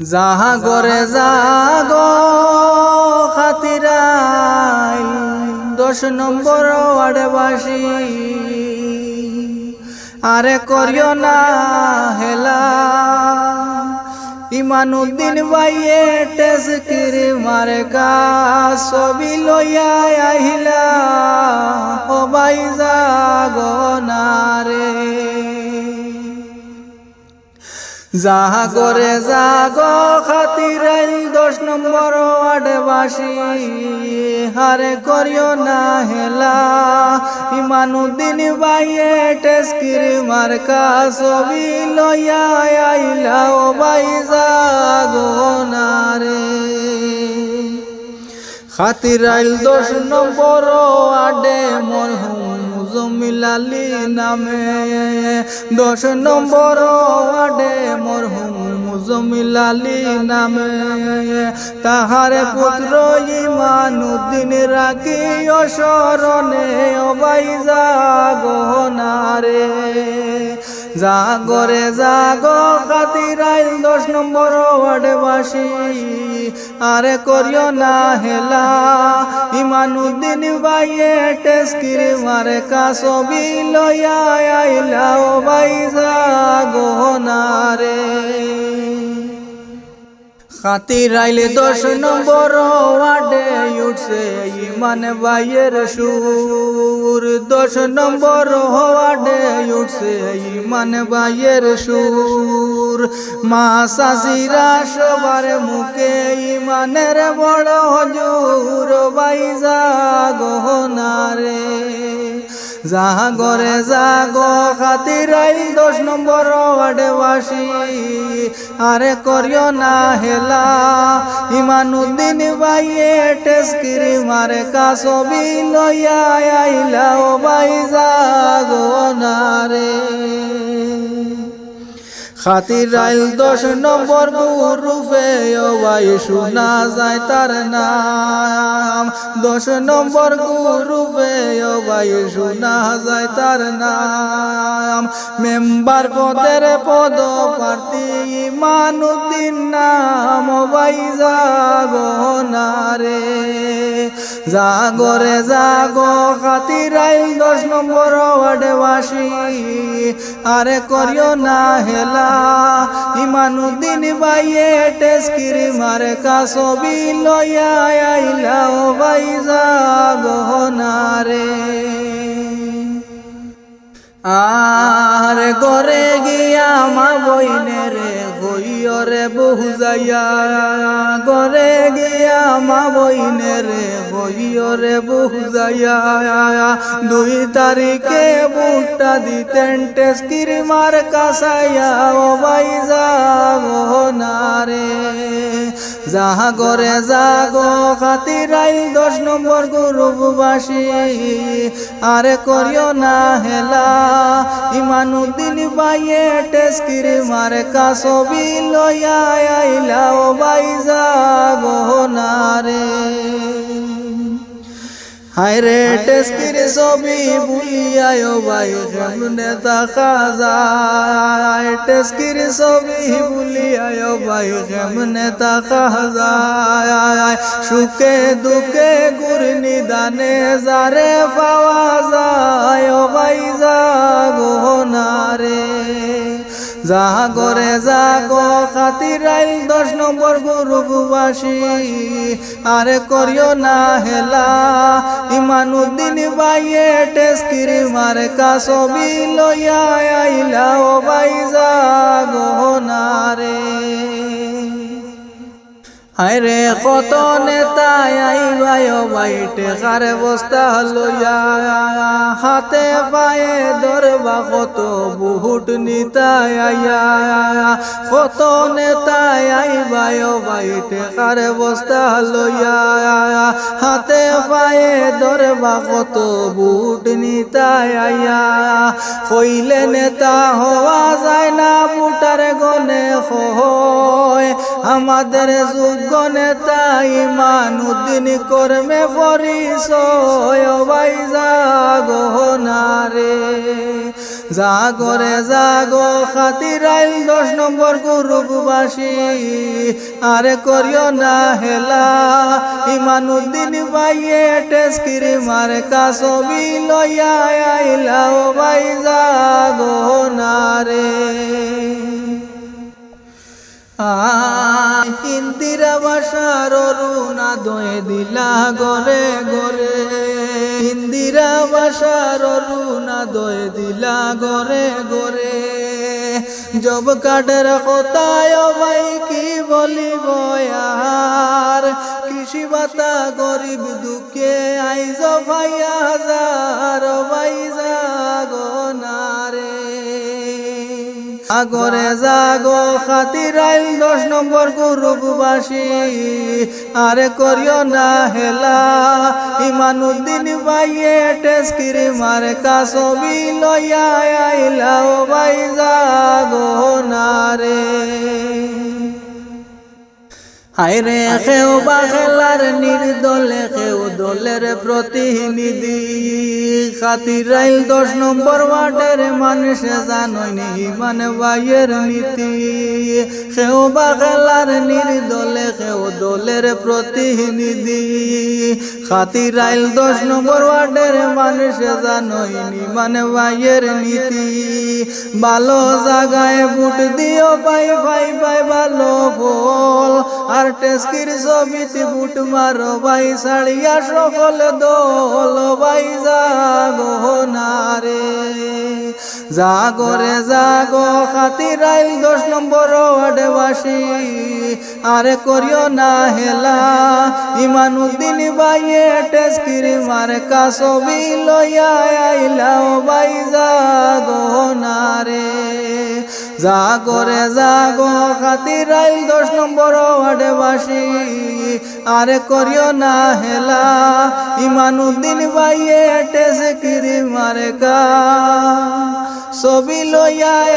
যাহা গরে যাগ খাতিরাই দশ নম্বর ওয়ার্ডবাসী আরে করিও না হেলা। ইমান ইমানুদ্দিন বাইয়ে টেসকির মারে কা ছবি লইয়া আহিলা, ও বাই যাগ না রে। যাহা করে জাগ খাতিরাইল দশ নম্বর ওয়ার্ডবাসী, হারে করিও না হেলা। ইমানুদ্দিন বাইয়ে টেস্কির মার্কা ছবি লইয়া আইলা, ও বাই জাগ না রে। খাতিরাইল দশ নম্বর আডে মরহুম মুজমিল আলী নামে। দশ নম্বর আডে মরহুম মুজমিল নামে। তাহার পুত্র ইমানুদ্দিন রাখি অসরণে অবাই জাগনারে জাগরে জাগ খাতিরাইল দশ নম্বর ওয়ার্ডবাসী আরে করিও না হেলা, ইমানুদ্দিন ভাইয়ে টেস্কির মারে কাসবি লইয়া আইলা। ও গহনা জাগনারে খাতির আইলে দশ নম্বর ওয়ার্ডে উঠছে ইমান বাইয়ের সুর। দশ নম্বর ওয়ার্ডে উঠছে ইমান বাইয়ের সুর। মা শাশিরা সবার মুখে ইমানের বড় হজুর বাই জাগনারে জাগরে জাগ খাতির আইল দশ নম্বর ওয়ার্ডবাসী আরে করিও না হেলা, ইমানুদ্দিন বাইয়ে টেস্কিরি মারে কাসবি লইয়া আইলা, ও বাই জাগো না রে। খাতির আইল দশ নম্বর রূপে ও ভাই শোনা যায় তার নাম। দশ নম্বর রূপে ও ভাই শোনা যায় তার নাম। মেম্বার পদের পদ প্রার্থী ইমানুদ্দিন নাম ও ভাই জাগো না রে। জাগরে জাগ খাতির আইল দশ নম্বর ওয়ার্ডবাসী আরে করিও না হেলা ইমানুদ্দিন বাইয়ে টেস্কির মারে কাছবি লইয়া আইলা ও বাই জাগ না রে আর গরে গিয়া মা বইনে রে হইয়রে বহু যাইয়া। গরে গিয়া মা বইনে রে হইয়রে বহু যাইয়া। দুই তারিখে বুটটা দিতেন টেস্কির মার কাসাইয়া ও বাই যা রে। যাহা গরে জাগো খাতিরাইল দশ নম্বর গুরুবাসী আরে করিও না হেলা ইমান উদ্দিন বাইয়ে টেস্কির মারে কাসবি লইয়া আইলা, ও বাই যাগো না রে। হায় রে টেস্কির ছবি বুলিয়ায় ভাই, সামনে দেখা যায়। টেস্কির ছবি বুলিয়ায় ভাই, সামনে দেখা যায়। সুখে দুঃখে গুর নিদানে যারে পাওয়া যায়। ও ভাই রে জাগরে জাগো খাতিরাইল দশ নম্বর গুরুবাসী আরে করিও না হেলা, ইমানুদ্দিন বাইয়ে টেস্কিরি মারে কাসবি লইয়া আইলা, ও বাই জাগো না আরে কত নেতা আইবাই বাইটে কারে বস্তা লইয়া হাতে পায়ে দরবা কত বুহুট নিতাই আইয়া কত নেতা আইবাই বাইটে কারে বস্তা লইয়া হাতে পায়ে দরবা কত বুট নিতাই আইয়া কইলে নেতা হওয়া যায় না বুটার গনে। আমাদের যোগ্য নেতা ইমান উদ্দিন কর্মে পরিচয়, ভাই জাগো না রে জাগরে জাগো খাতির দশ নম্বর গ্রুপবাসী। আরে করিও না হেলা ইমানুদ্দিন বাইয়ে টেস্কির মার কাছবি লইয়া আইলাও বাই জাগো দয়ে দিলা গরে গরে। ইন্দিরা বাসার অরুণা দয়ে দিলা গরে গরে। জব কাঠের কোথায় ভাই কি বলি আর কৃষি বাতা গরিব দুঃখে আইজ ভাইয়া হাজার আগরে জাগো খাতির আইল দশ নম্বর গ্রুপবাসী আরে করিও না হেলা ইমানুদ্দিন বাইয়ে টেস্কির মার কাছবি লইয়া আইলাও বাই জাগো না রে। হাইরে খেও বা খেলার নির্দলে খেও দলের প্রতিনিধি। খাতির রাইল দশ নম্বর ওয়ার্ডের মানুষে জানয়নি মানে বাইয়ের নীতি। সেও বা খেলার নির্দলে খেও দলের প্রতিনিধি। খাতির রাইল দশ নম্বর ওয়ার্ডের মানুষে জানয়নি মানে বাইয়ের নীতি। ভালো জাগায় বুট দিও, পাই ভাই পাই, ভালো ফল। আর টেস্কির ছবিতে বুট মারো, ভাই সাড়িয়া সকল দল ভাই জাগো না রে জাগরে জাগো খাতির আইল দশ নম্বর ওয়ার্ডে আরে করিও না হেলা, ইমানুদ্দিন বাইয়ে টেস্কির মার কাছবি লইয়া আইলাও বাই জাগো না করে যা গো খাতির দশ নম্বর ওয়ার্ডে বাসি। আরে করিও না হেলা, ইমানুদ্দিন বাইয়ে কিরি মারে কা ছবি লইয়া